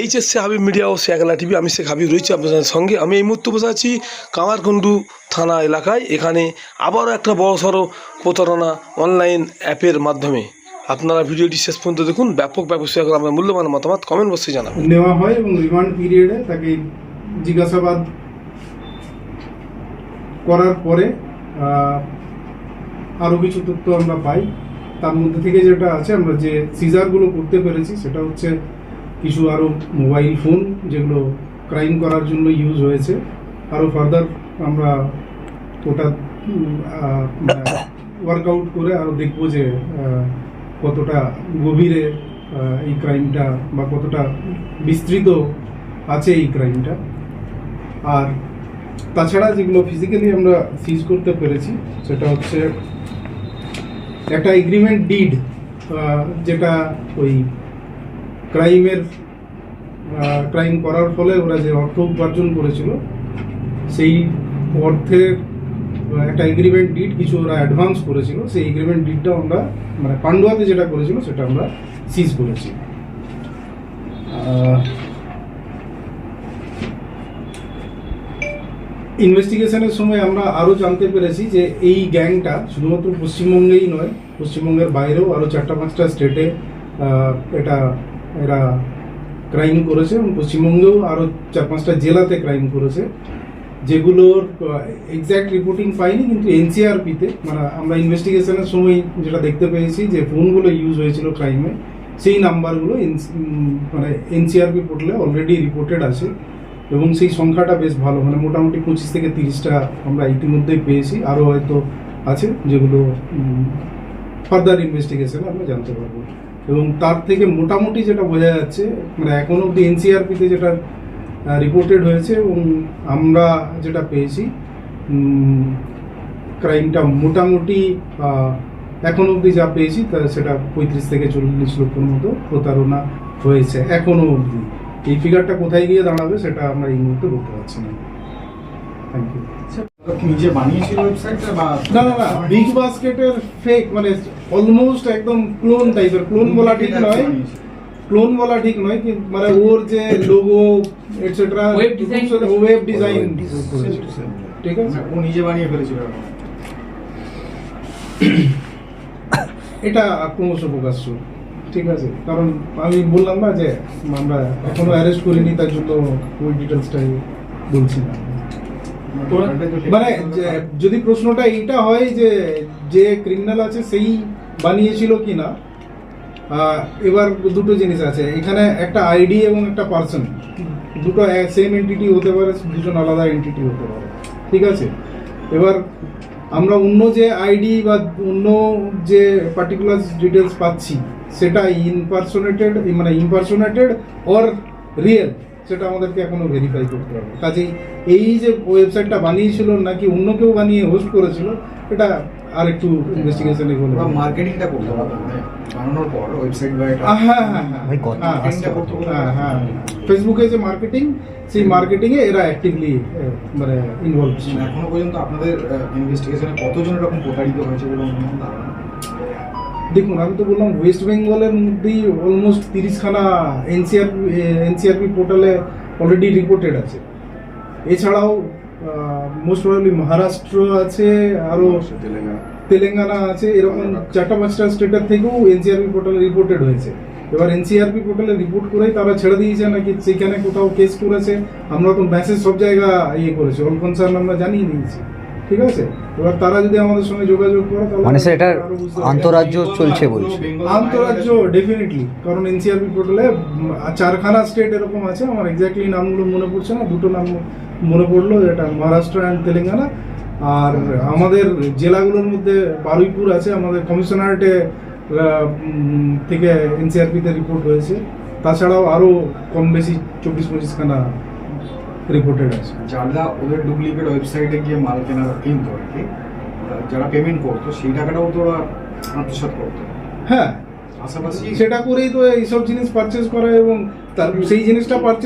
HSC Habib media ও শেখালা TV আমি শেখ হাবিব রয়েছি আপনাদের সঙ্গে। আমি এই মুহূর্তে বসে আছি কামারকুণ্ডু থানা এলাকায়। এখানে আবারও একটা বড় সড়ো প্রতারণা অনলাইন অ্যাপের মাধ্যমে। আপনারা ভিডিওটি শেষ পর্যন্ত দেখুন। ব্যাপক ব্যাপক করে আপনার মূল্যবান মতামত কমেন্ট বক্সে জানাবেন। নেওয়া হয় এবং রিমান্ড পিরিয়ডে তাকে জিজ্ঞাসাবাদ করার পরে আরও কিছু তথ্য আমরা পাই। তার মধ্যে থেকে যেটা আছে, আমরা যে সিজারগুলো করতে পেরেছি, সেটা হচ্ছে কিছু আরও মোবাইল ফোন যেগুলো ক্রাইম করার জন্য ইউজ হয়েছে। আরও ফার্দার আমরা ওটা ওয়ার্কআউট করে আরও দেখব যে কতটা গভীরে এই ক্রাইমটা বা কতটা বিস্তৃত আছে এই ক্রাইমটা আর তাছাড়া যেগুলো ফিজিক্যালি আমরা সিজ করতে পেরেছি, সেটা হচ্ছে একটা এগ্রিমেন্ট ডিড যেটা ওই ক্রাইমের ক্রাইম করার ফলে ওরা যে অর্থ উপার্জন করেছিল, সেই অর্থের একটা এগ্রিমেন্ট ডিড কিছু ওরা অ্যাডভান্স করেছিল, সেই এগ্রিমেন্ট ডিডটা আমরা মানে পান্ডুয়াতে যেটা করেছিল, সেটা আমরা সিজ করেছি। ইনভেস্টিগেশনের সময় আমরা আরও জানতে পেরেছি যে এই গ্যাংটা শুধুমাত্র পশ্চিমবঙ্গেই নয়, পশ্চিমবঙ্গের বাইরেও আরও চারটা পাঁচটা স্টেটে এটা এরা ক্রাইম করেছে এবং পশ্চিমবঙ্গেও আরও চার পাঁচটা জেলাতে ক্রাইম করেছে। যেগুলোর এক্স্যাক্ট রিপোর্টিং পাইনি, কিন্তু এনসিআরপিতে মানে আমরা ইনভেস্টিগেশনের সময় যেটা দেখতে পেয়েছি যে ফোনগুলো ইউজ হয়েছিল ক্রাইমে সেই নাম্বারগুলো মানে এনসিআরপি পোর্টালে অলরেডি রিপোর্টেড আছে এবং সেই সংখ্যাটা বেশ ভালো মানে মোটামুটি পঁচিশ থেকে তিরিশটা আমরা ইতিমধ্যেই পেয়েছি। আরও হয়তো আছে যেগুলো ফার্দার ইনভেস্টিগেশনে আমরা জানতে পারব। এবং তার থেকে মোটামুটি যেটা বোঝা যাচ্ছে মানে এখন অব্দি এনসিআরপিতে যেটা রিপোর্টেড হয়েছে এবং আমরা যেটা পেয়েছি ক্রাইমটা মোটামুটি এখন অবধি যা পেয়েছি, তা সেটা পঁয়ত্রিশ থেকে চল্লিশ লক্ষর মতো প্রতারণা হয়েছে, এখনও অবধি। এই ফিগারটা কোথায় গিয়ে দাঁড়াবে, সেটা আমরা এই মুহূর্তে বলতে পারছি না। থ্যাংক ইউ নিজে বানিয়েছিল ওয়েবসাইটটা বা না না না বিগ বাস্কেটের ফেক মানে অলমোস্ট একদম ক্লোন টাইপের ক্লোন বলা ঠিক নয়। ক্লোন বলা ঠিক নয় কিন্তু মানে ওর যে logo etcetera Web design web design ঠিক আছে? ও নিজে বানিয়ে ফেলেছিল এটা ক্রমশ প্রকাশ্য ঠিক আছে? কারণ আমি বললাম না যে আমরা এখনও অ্যারেস্ট করিনি তার জন্য ওই ডিটেলসটাই বলছি না। মানে যদি প্রশ্নটা এইটা হয় যে যে ক্রিমিনাল আছে সেই বানিয়েছিল কি না এবার দুটো জিনিস আছে। এখানে একটা আইডি এবং একটা পার্সন দুটো সেম এন্টিটি হতে পারে, দুজন আলাদা এন্টিটি হতে পারে। ঠিক আছে? এবার আমরা অন্য যে আইডি বা অন্য যে পার্টিকুলার ডিটেলস পাচ্ছি, সেটা ইনপার্সোনেটেড মানে ইনপার্সোনেটেড অর রিয়েল সেটা আমাদেরকে এখনও ভেরিফাই করতে হবে। কাজেই এই যে ওয়েবসাইটটা বানিয়েছিল নাকি অন্য কেউ বানিয়ে হোস্ট করেছিল এটা আর একটু ইনভেস্টিগেশনে বলে ওরা মার্কেটিংটা করতে পারতো মানে বানানোর পর ওয়েবসাইট বা এটা হ্যাঁ হ্যাঁ হ্যাঁ ভাই, কত হ্যাঁ, পারতো? হ্যাঁ হ্যাঁ। ফেসবুকে যে মার্কেটিং সেই মার্কেটিং এ এরা অ্যাক্টিভলি মানে ইনভলভ ছিল। এখনও পর্যন্ত আপনাদের ইনভেস্টিগেশনে কতজন এরকম প্রতারিত হয়েছে বলে অনুমান ধারণা? দেখুন আমি তো বললাম ওয়েস্ট বেঙ্গলের মধ্যেই অলমোস্ট তিরিশখানা এনসিআর এনসিআরপি পোর্টালে অলরেডি রিপোর্টেড আছে। এছাড়াও মোস্ট প্রবলি মহারাষ্ট্র আছে আরও তেলেঙ্গানা তেলেঙ্গানা আছে এরকম চারটা পাঁচটা স্টেটের থেকেও এনসিআরপি পোর্টালে রিপোর্টেড হয়েছে। এবার এনসিআরপি পোর্টালে রিপোর্ট করেই তারা ছেড়ে দিয়েছে নাকি সেখানে কোথাও কেস করেছে। আমরা তো মেসেজ সব জায়গা ইয়ে করেছি অল কনসার্ন আমরা জানিয়ে দিয়েছি। ঠিক আছে? এবার তারা যদি আমাদের সঙ্গে যোগাযোগ করে তাহলে মানে স্যার এটা। আন্তরাজ্য চলছে বলছে। আন্তরাজ্য ডেফিনেটলি কারণ এনসিআরপি পোর্টালে চারখানা স্টেট এরকম আছে আমার এক্স্যাক্টলি নামগুলো মনে পড়ছে না দুটো নাম মনে পড়ল এটা মহারাষ্ট্র অ্যান্ড তেলেঙ্গানা আর আমাদের জেলাগুলোর মধ্যে বারুইপুর আছে আমাদের কমিশনারেটে থেকে এনসিআরপিতে রিপোর্ট হয়েছে। তাছাড়াও আরও কম বেশি চব্বিশ পঁচিশখানা রিপোর্টেড আছে। যারা ওদের ডুপ্লিকেট ওয়েবসাইটে গিয়ে মাল কেনা কিনতো আর কি যারা পেমেন্ট করতো সেই টাকাটাও তো ওরা আত্মসাত করতো। হ্যাঁ। পাশাপাশি সেটা করেই তো এইসব জিনিস পারচেস করা এবং তার সেই জিনিসটা পারচেজ